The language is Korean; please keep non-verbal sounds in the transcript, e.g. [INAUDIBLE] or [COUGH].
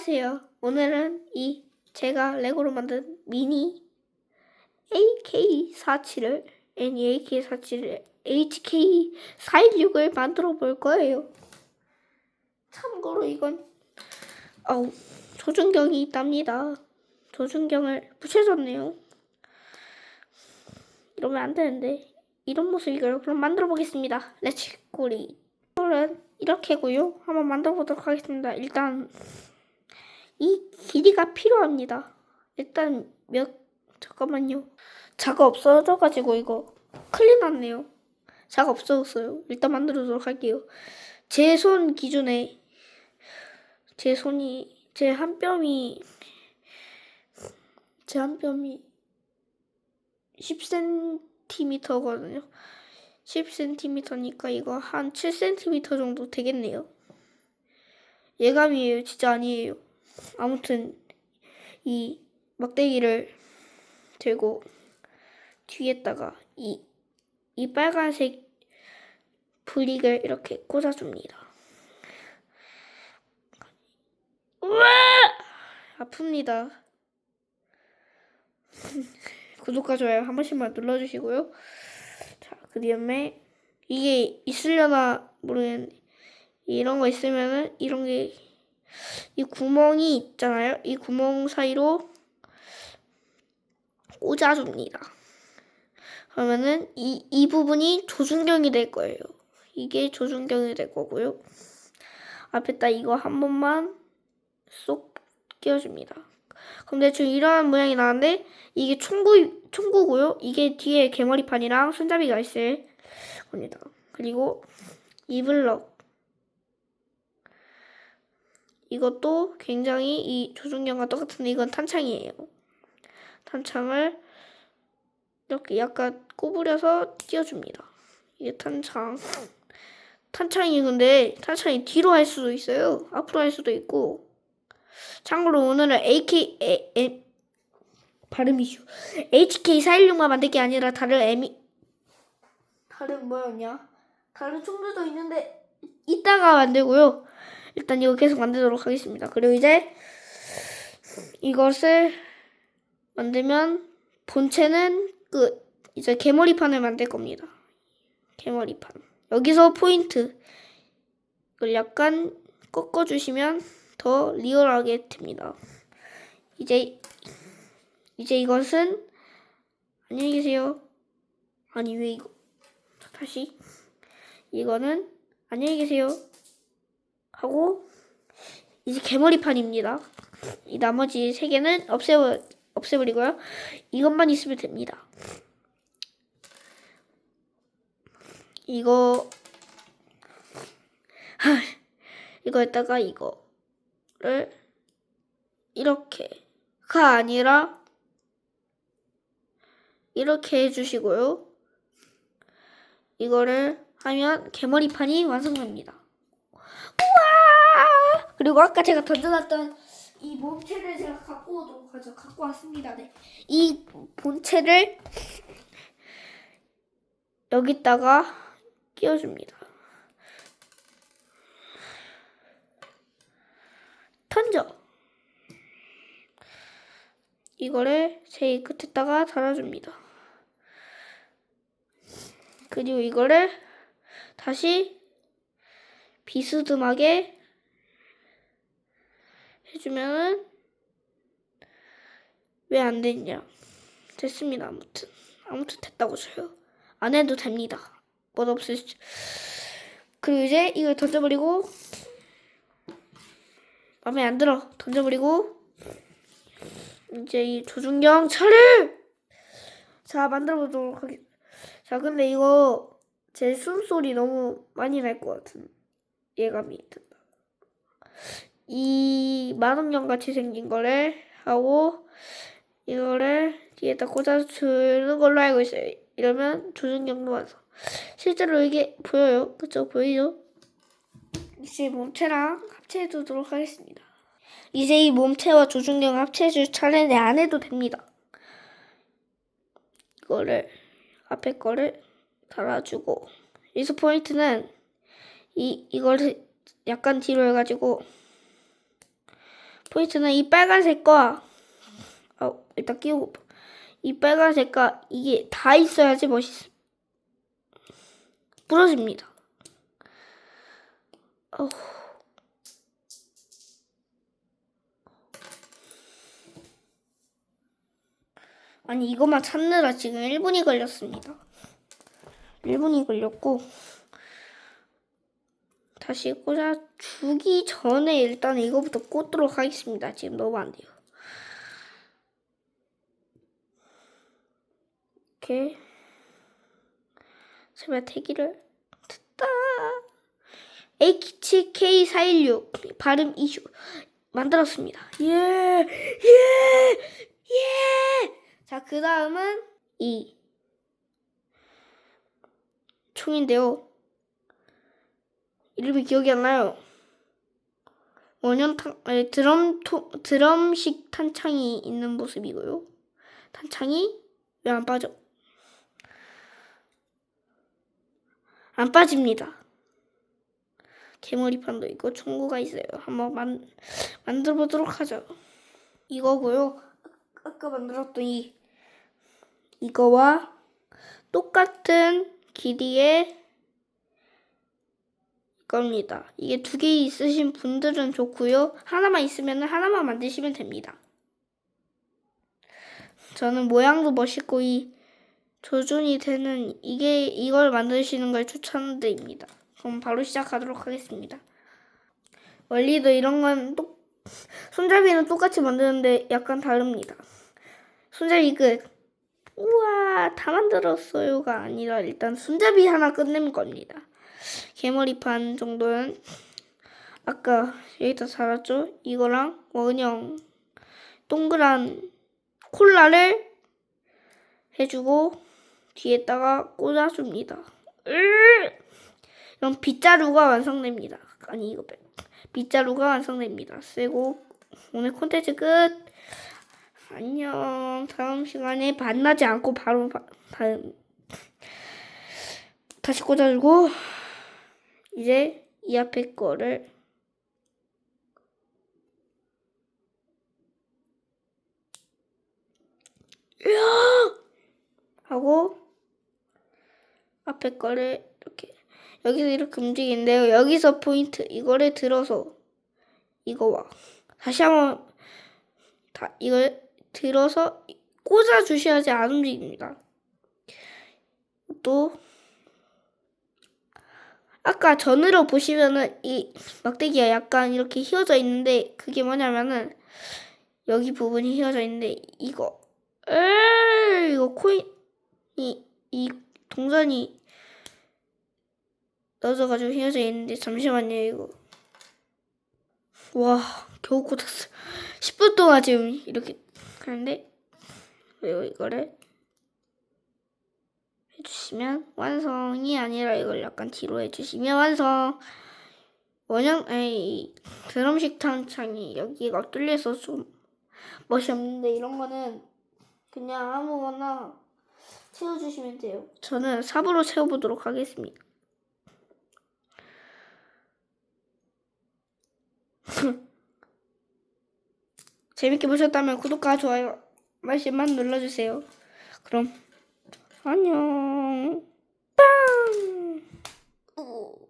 안녕하세요. 오늘은 이 제가 레고로 만든 미니 AK47을 아니 AK47을 HK416을 만들어 볼 거예요. 참고로 이건 어우 조준경이 있답니다. 조준경을 붙여줬네요. 이러면 안 되는데 이런 모습이고요. 그럼 만들어 보겠습니다. 렛츠 고리. 오늘은 이렇게고요. 한번 만들어 보도록 하겠습니다. 일단 이 길이가 필요합니다. 일단 몇 잠깐만요. 자가 없어져가지고 이거 큰일 났네요. 자가 없어졌어요. 일단 만들도록 할게요. 제 손 기준에 제 손이 제 한 뼘이 제 한 뼘이 10cm거든요. 10cm니까 이거 한 7cm 정도 되겠네요. 예감이에요. 진짜 아니에요. 아무튼 이 막대기를 들고 뒤에다가 이, 이 빨간색 브릭을 이렇게 꽂아줍니다. 우와! 아픕니다. [LAUGHS] 구독과 좋아요 한 번씩만 눌러주시고요. 자, 그 다음에 이게 있으려나 모르겠는데 이런 거 있으면은 이런 게 이 구멍이 있잖아요. 이 구멍 사이로 꽂아줍니다. 그러면은 이, 이 부분이 조준경이 될 거예요. 이게 조준경이 될 거고요. 앞에다 이거 한 번만 쏙 끼워줍니다. 그럼 대충 이런 모양이 나는데 이게 총구 총구고요. 이게 뒤에 개머리판이랑 손잡이가 있을 겁니다. 그리고 이 블럭 이것도 굉장히 이 조준경과 똑같은데 이건 탄창이에요. 탄창을 이렇게 약간 구부려서 띄워줍니다. 이게 탄창. 탄창이 근데 탄창이 뒤로 할 수도 있어요. 앞으로 할 수도 있고. 참고로 오늘은 AK 에, 에, 발음이죠. HK416만 만들 게 아니라 다른 M 다른 뭐였냐? 다른 총들도 있는데 이따가 만들고요. 일단 이거 계속 만들도록 하겠습니다. 그리고 이제 이것을 만들면 본체는 끝. 이제 개머리판을 만들 겁니다. 개머리판. 여기서 포인트. 이걸 약간 꺾어주시면 더 리얼하게 됩니다. 이제 이제 이것은 안녕히 계세요. 아니 왜 이거 다시 이거는 안녕히 계세요. 하고 이제 개머리판입니다. 이 나머지 세 개는 없애버 없애버리고요. 이것만 있으면 됩니다. 이거 하, [LAUGHS] 이거에다가 이거를 이렇게가 아니라 이렇게 해주시고요. 이거를 하면 개머리판이 완성됩니다. 우와! 그리고 아까 제가 던져놨던 이 몸체를 제가 갖고 오도록 하죠. 갖고 왔습니다. 네. 이 본체를 여기다가 끼워줍니다. 던져. 이거를 제일 끝에다가 달아줍니다. 그리고 이거를 다시 비스듬하게 해주면은 왜 안 됐냐? 됐습니다. 아무튼 아무튼 됐다고 쳐요. 안 해도 됩니다. 멋 없으시죠? 그리고 이제 이걸 던져버리고 마음에 안 들어 던져버리고 이제 이 조준경 차례 자 만들어 보도록 하겠. 자 근데 이거 제 숨소리 너무 많이 날 것 같은 예감이 든다. 이 만원경 같이 생긴 거를 하고 이거를 뒤에다 꽂아주는 걸로 알고 있어요. 이러면 조준경도 완성. 실제로 이게 보여요. 그쵸? 보이죠? 이제 몸체랑 합체해 두도록 하겠습니다. 이제 이 몸체와 조준경 합체해 줄 차례는 안 해도 됩니다. 이거를 앞에 거를 달아주고 여기서 포인트는 이 이거를 약간 뒤로 해가지고 포인트는 이 빨간색과 어, 일단 끼우고 이 빨간색과 이게 다 있어야지 멋있어. 부러집니다. 어후. 아니 이것만 찾느라 지금 1분이 걸렸습니다. 1분이 걸렸고 다시 꽂아 주기 전에 일단 이거부터 꽂도록 하겠습니다. 지금 너무 안 돼요. 이렇게 제발 태기를 됐다. HK416 발음 이슈 만들었습니다. 예, 예, 예. 자, 그 다음은 이 총인데요. 이름이 기억이 안 나요. 원형 탄, 아니, 드럼 토, 드럼식 탄창이 있는 모습이고요. 탄창이 왜 안 빠져? 안 빠집니다. 개머리판도 있고 총구가 있어요. 한번 만, 만들어 보도록 하죠. 이거고요. 아까 만들었던 이 이거와 똑같은 길이의 겁니다. 이게 두 개 있으신 분들은 좋고요. 하나만 있으면 하나만 만드시면 됩니다. 저는 모양도 멋있고 이 조준이 되는 이게 이걸 만드시는 걸 추천드립니다. 그럼 바로 시작하도록 하겠습니다. 원리도 이런 건 똑, 손잡이는 똑같이 만드는데 약간 다릅니다. 손잡이 끝. 우와, 다 만들었어요가 아니라 일단 손잡이 하나 끝내는 겁니다. 개머리판 정도는 아까 여기다 살았죠? 이거랑 원형 동그란 콜라를 해주고 뒤에다가 꽂아줍니다. 으으! 이런 빗자루가 완성됩니다. 아니 이거 빼. 빗자루가 완성됩니다. 쓰고 오늘 콘텐츠 끝. 안녕. 다음 시간에 만나지 않고 바로 바, 다음 다시 꽂아주고 이제 이 앞에 거를! 하고 앞에 거를 이렇게 여기서 이렇게 움직이는데요. 여기서 포인트 이거를 들어서 이거와 다시 한번 다 이걸 들어서 꽂아 주셔야지 안 움직입니다. 또 아까 전으로 보시면은 이 막대기가 약간 이렇게 휘어져 있는데 그게 뭐냐면은 여기 부분이 휘어져 있는데 이거. 에이, 이거 코인이 이 동전이 넣어져가지고 휘어져 있는데 잠시만요 이거. 와 겨우 꽂았어. 10분 동안 지금 이렇게 하는데 그리고 이거를 해주시면 완성이 아니라 이걸 약간 뒤로 해주시면 완성. 원형 아니 드럼식 탄창이 여기가 뚫려서 좀 멋이 없는데 이런 거는 그냥 아무거나 채워주시면 돼요. 저는 삽으로 채워보도록 하겠습니다. [LAUGHS] 재밌게 보셨다면 구독과 좋아요 말씀만 눌러주세요. 그럼 안녕. 빵. 우.